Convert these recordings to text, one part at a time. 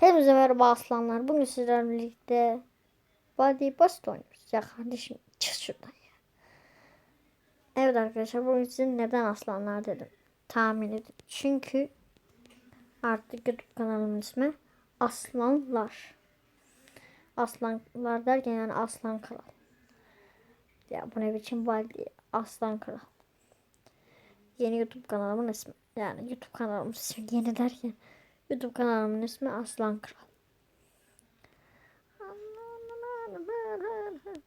Hepinize merhaba aslanlar. Bugün sizlerle birlikte Body Basit oynuyoruz. Ya kardeşim çık şuradan ya. Evet arkadaşlar bugün size neden aslanlar dedim. Tahmin edin. Çünkü artık YouTube kanalımın ismi Aslanlar. Aslanlar derken yani Aslan Kral. Ya bu ne biçim Body Aslan Kral. Yeni YouTube kanalımın ismi. Yani YouTube kanalımın ismi yeni derken YouTube kanalımın ismi Aslan Kral.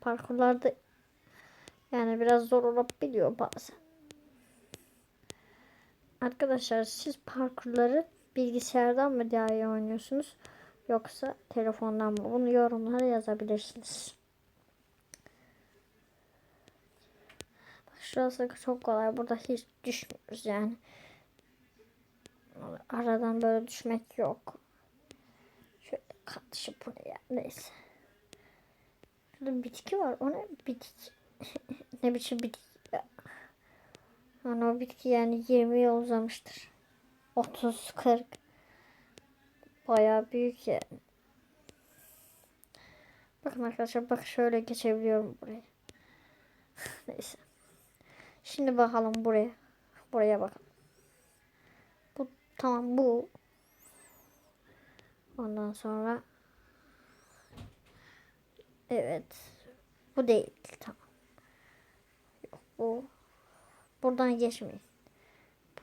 Parkurlarda yani biraz zor olabiliyor bazen. Arkadaşlar siz parkurları bilgisayardan mı daha iyi oynuyorsunuz yoksa telefondan mı? Bunu yorumlara yazabilirsiniz. Bak şurası çok kolay. Burada hiç düşmüyoruz yani. Aradan böyle düşmek yok. Şöyle kardeşim bu ne ya? Neyse. Şurada bitki var. O ne? Bitki. ne biçim bitki ya? Yani o bitki yani 20 yıl uzamıştır. 30 40 Bayağı büyük yani. Bakın arkadaşlar bak şöyle geçebiliyorum buraya. Neyse. Şimdi bakalım buraya. Buraya bakalım. Tamam bu. Ondan sonra Evet. Bu değil. Tamam. Yok bu. Buradan geçmeyin.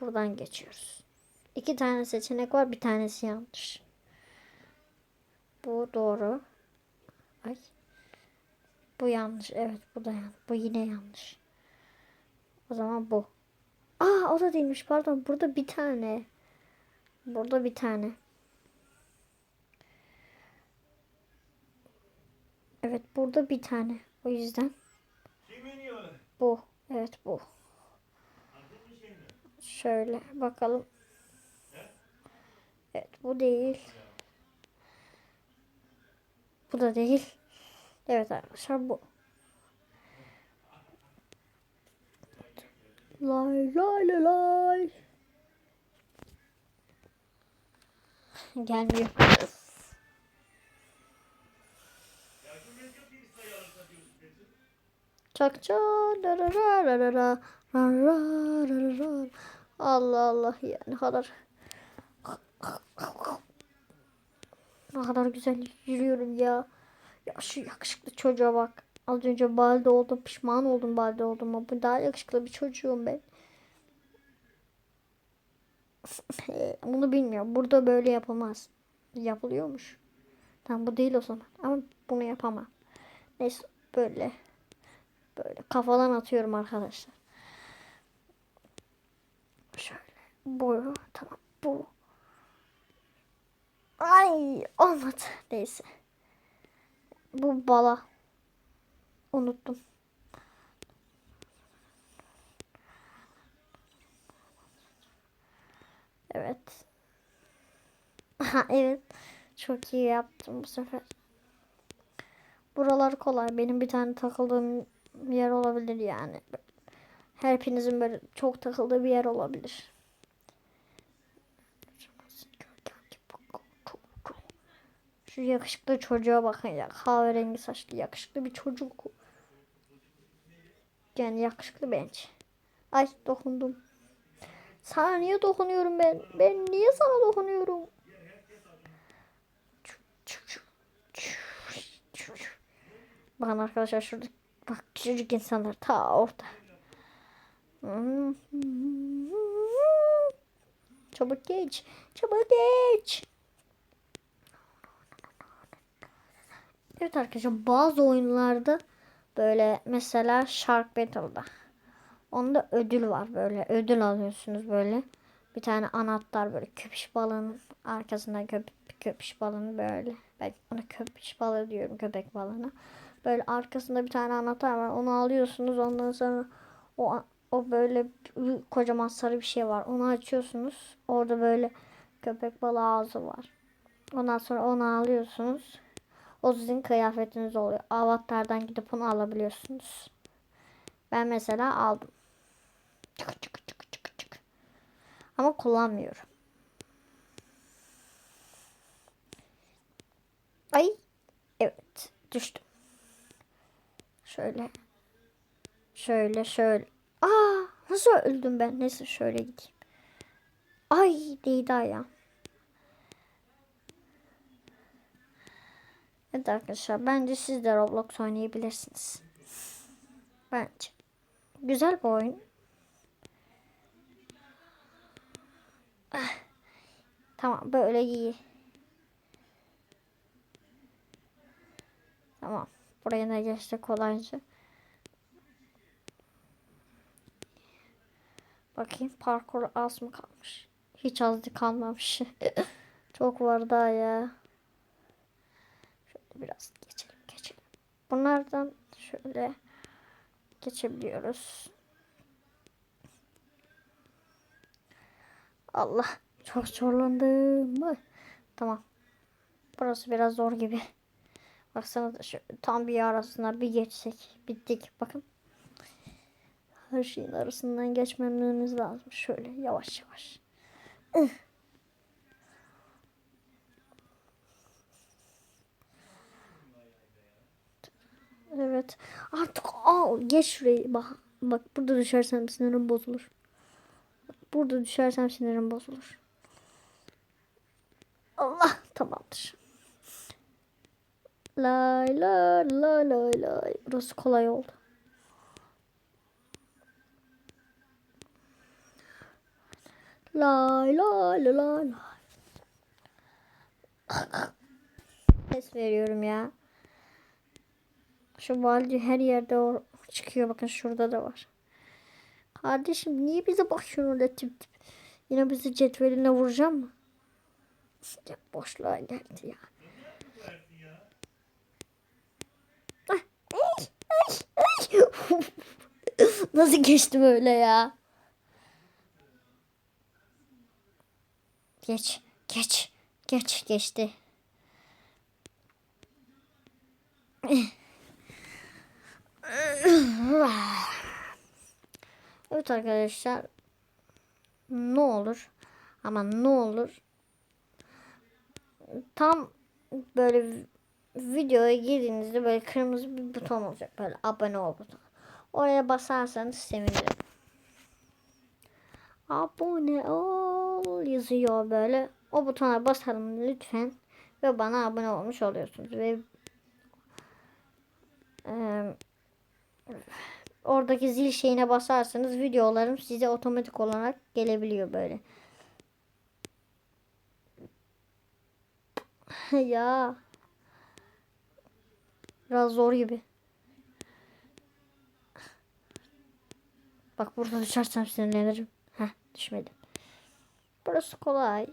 Buradan geçiyoruz. İki tane seçenek var. Bir tanesi yanlış. Bu doğru. Ay. Bu yanlış. Evet bu da yanlış. Bu yine yanlış. O zaman bu. Aa o da değilmiş pardon. Burada bir tane. Burada bir tane. Evet burada bir tane. O yüzden bu. Evet bu. Şöyle bakalım. Evet bu değil. Bu da değil. Evet arkadaşlar bu. Lay lay lay lay. Gelmiyor. Çakça ra ra ra ra ra ra ra ra ra. Allah Allah ya ne kadar ne kadar güzel yürüyorum ya. Ya şu yakışıklı çocuğa bak. Az önce balde oldum. Pişman oldum balde oldum. Ama bu daha yakışıklı bir çocuğum ben. Bunu bilmiyorum. Burada böyle yapılmaz. Yapılıyormuş. Tamam bu değil o zaman. Ama bunu yapamam. Neyse böyle. Böyle kafadan atıyorum arkadaşlar. Şöyle. Bu. Tamam. Bu. Ay olmadı. Neyse. Bu bala. Unuttum. Evet. Ha evet. Çok iyi yaptım bu sefer. Buralar kolay. Benim bir tane takıldığım yer olabilir yani. Hepinizin böyle çok takıldığı bir yer olabilir. Şu yakışıklı çocuğa bakın ya. Kahverengi saçlı yakışıklı bir çocuk. Yani yakışıklı bence. Ay dokundum. Sana niye dokunuyorum ben? Ben niye sana dokunuyorum? Bakın arkadaşlar şurada bak küçücük insanlar ta orada. Çabuk geç. Çabuk geç. Evet arkadaşlar bazı oyunlarda böyle mesela Shark Battle'da onda ödül var böyle. Ödül alıyorsunuz böyle. Bir tane anahtar böyle. Köpüş balığının arkasında köp köpüş balığını böyle. Ben ona köpüş balığı diyorum köpek balığına. Böyle arkasında bir tane anahtar var. Onu alıyorsunuz. Ondan sonra o o böyle kocaman sarı bir şey var. Onu açıyorsunuz. Orada böyle köpek balığı ağzı var. Ondan sonra onu alıyorsunuz. O sizin kıyafetiniz oluyor. Avatar'dan gidip onu alabiliyorsunuz. Ben mesela aldım. Çık çık çık çık çık. Ama kullanmıyorum. Evet düştüm. Şöyle. Şöyle şöyle. Aa nasıl öldüm ben? Neyse şöyle gideyim. Ay değdi ayağım. Evet arkadaşlar bence siz de Roblox oynayabilirsiniz. Bence. Güzel bir oyun. Ah. Tamam böyle iyi. Tamam. Buraya da geçti kolayca. Bakayım parkur az mı kalmış? Hiç az kalmamış. Çok var daha ya. Şöyle biraz geçelim geçelim. Bunlardan şöyle geçebiliyoruz. Allah çok zorlandım. Tamam. Burası biraz zor gibi. Baksana şu tam bir arasına bir geçsek. Bittik. Bakın. Her şeyin arasından geçmememiz lazım. Şöyle yavaş yavaş. Evet. Artık aa, geç şurayı. Bak, bak burada düşersem sinirim bozulur. Burada düşersem sinirim bozulur. Allah tamamdır. Lay lay lay lay lay. Burası kolay oldu. Lay lay lay lay. Ses veriyorum ya. Şu valci her yerde çıkıyor. Bakın şurada da var. Kardeşim niye bize bakıyorsun öyle tip tip? Yine bizi cetveline vuracağım mı? Ya boşluğa geldi ya. Nasıl geçtim öyle ya? Geç, geç, geç, geçti. Evet arkadaşlar. Ne olur ama ne olur tam böyle vi- videoya girdiğinizde böyle kırmızı bir buton olacak böyle abone ol butonu. Oraya basarsanız sevinirim. Abone ol yazıyor böyle. O butona basalım lütfen ve bana abone olmuş oluyorsunuz ve eee, oradaki zil şeyine basarsanız videolarım size otomatik olarak gelebiliyor böyle. ya. Biraz zor gibi. Bak burada düşersem sinirlenirim. Heh düşmedim. Burası kolay.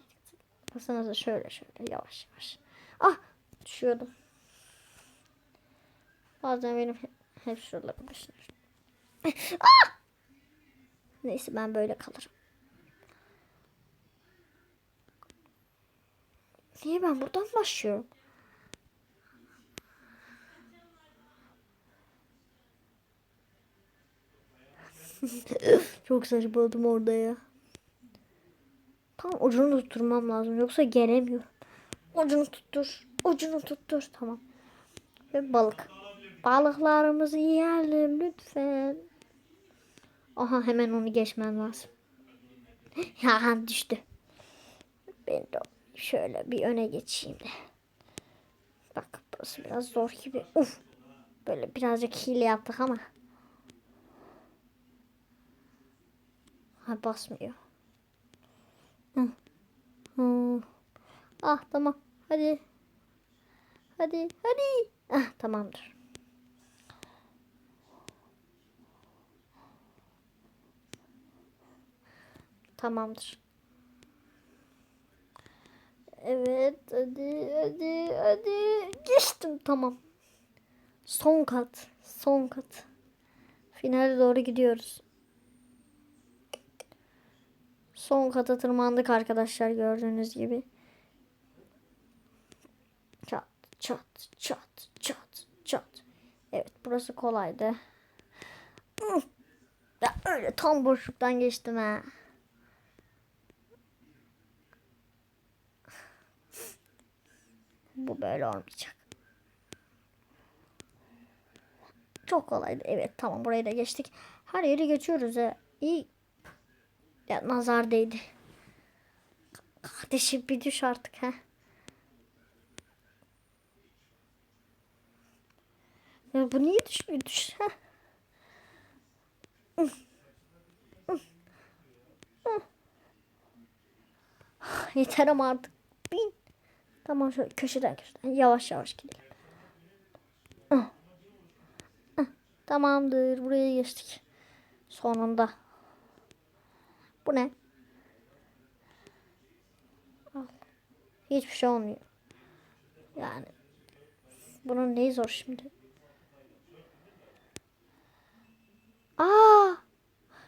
Baksanıza şöyle şöyle yavaş yavaş. Ah düşüyordum. Bazen benim he- hep şuralarım düşünür. Ah! Neyse ben böyle kalırım. Niye ben buradan başlıyorum? Çok saçmaladım orada ya. Tamam ucunu tutturmam lazım yoksa gelemiyorum. Ucunu tuttur. Ucunu tuttur. Tamam. Ve balık. Balıklarımızı yiyelim lütfen. Aha hemen onu geçmem lazım. ya düştü. Ben de şöyle bir öne geçeyim de. Bak burası biraz zor gibi. Uf. Böyle birazcık hile yaptık ama. Ha basmıyor. Hı. Hı. Ah tamam. Hadi. Hadi. Hadi. Ah tamamdır. Tamamdır. Evet hadi hadi hadi geçtim tamam. Son kat son kat. Finale doğru gidiyoruz. Son kata tırmandık arkadaşlar gördüğünüz gibi. Çat çat çat çat çat. Evet burası kolaydı. Ya öyle tam boşluktan geçtim ha. Bu böyle olmayacak. Çok kolaydı. Evet tamam burayı da geçtik. Her yeri geçiyoruz ya. İyi. Ya nazar değdi. Kardeşim bir düş artık ha. Ya bu niye düşmüyor? Düş. Ha. Yeter ama artık. Bin. Tamam şöyle köşeden köşeden yavaş yavaş gidelim. Ah. Ah. Tamamdır. Buraya geçtik. Sonunda. Bu ne? Hiçbir şey olmuyor. Yani. Bunun neyi zor şimdi? Aa!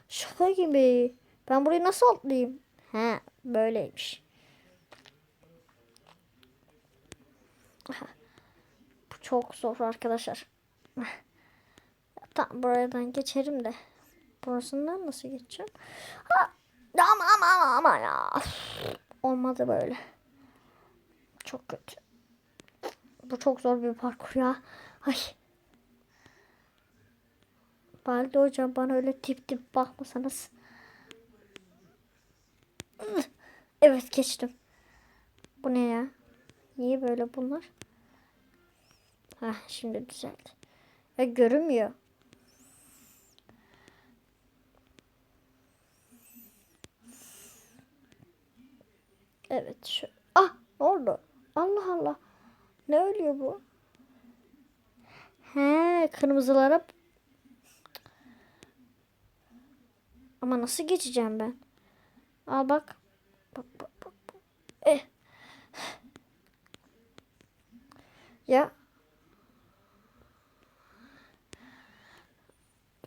Şaka gibi. Ben burayı nasıl atlayayım? He, böyleymiş. Bu çok zor arkadaşlar. Tamam buradan geçerim de. Burasından nasıl geçeceğim? Ha, ama ama ama ama ya. Olmadı böyle. Çok kötü. Bu çok zor bir parkur ya. Ay. Balde hocam bana öyle tip tip bakmasanız. Evet geçtim. Bu ne ya? Niye böyle bunlar? Ha şimdi düzeldi. Ya görünmüyor. Evet şu. Ah ne oldu? Allah Allah. Ne ölüyor bu? He kırmızılara ama nasıl geçeceğim ben? Al bak. Bak bak bak. bak. Eh. Ya.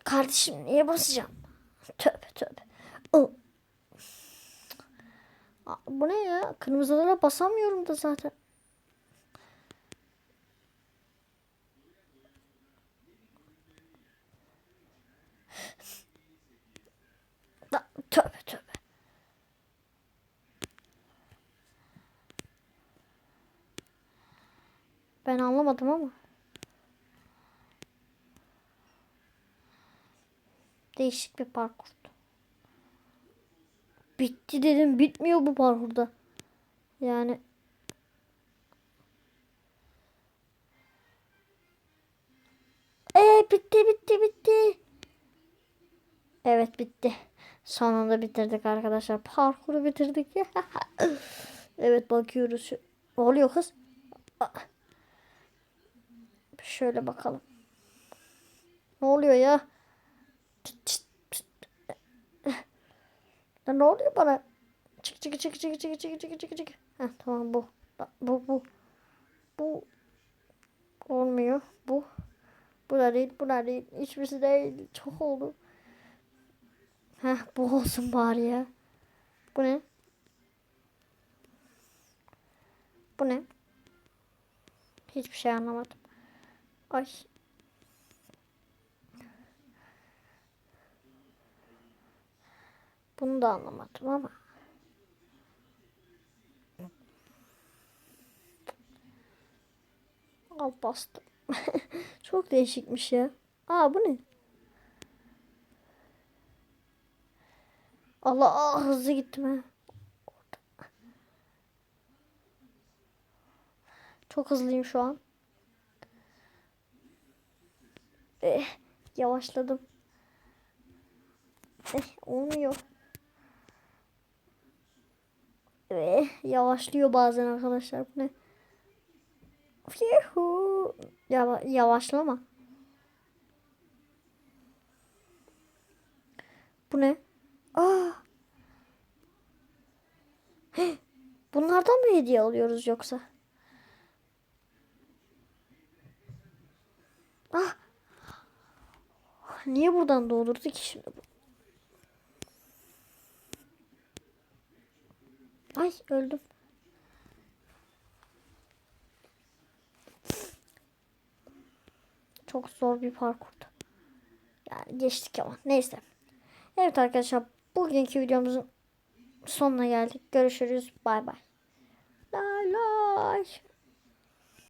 Kardeşim niye basacağım? Tövbe tövbe. Bu ne ya? Kırmızılara basamıyorum da zaten. Da, tövbe tövbe. Ben anlamadım ama. Değişik bir parkurdu. Bitti dedim. Bitmiyor bu parkurda. Yani. Ee bitti bitti bitti. Evet bitti. Sonunda bitirdik arkadaşlar. Parkuru bitirdik. evet bakıyoruz. Ne oluyor kız? Şöyle bakalım. Ne oluyor ya? Ne oluyor bana? Çık çık çık çık çık çık çık çık çık. Heh, tamam bu. Bu bu. Bu olmuyor. Bu. Bu da değil, bu da değil. Hiçbirisi değil. Çok oldu. Heh, bu olsun bari ya. Bu ne? Bu ne? Hiçbir şey anlamadım. Ay. Bunu da anlamadım ama. Al bastım. Çok değişikmiş ya. Aa bu ne? Allah aa, hızlı gittim ha. Çok hızlıyım şu an. Eh, yavaşladım. Eh, olmuyor. Yavaşlıyor bazen arkadaşlar. Bu ne? Yuhu. Yava yavaşlama. Bu ne? Aa. Heh, Bunlardan mı hediye alıyoruz yoksa? Ah. Niye buradan doldurdu ki şimdi Ay öldüm. Çok zor bir parkurdu. Yani geçtik ama neyse. Evet arkadaşlar bugünkü videomuzun sonuna geldik. Görüşürüz. Bay bay. Lay lay.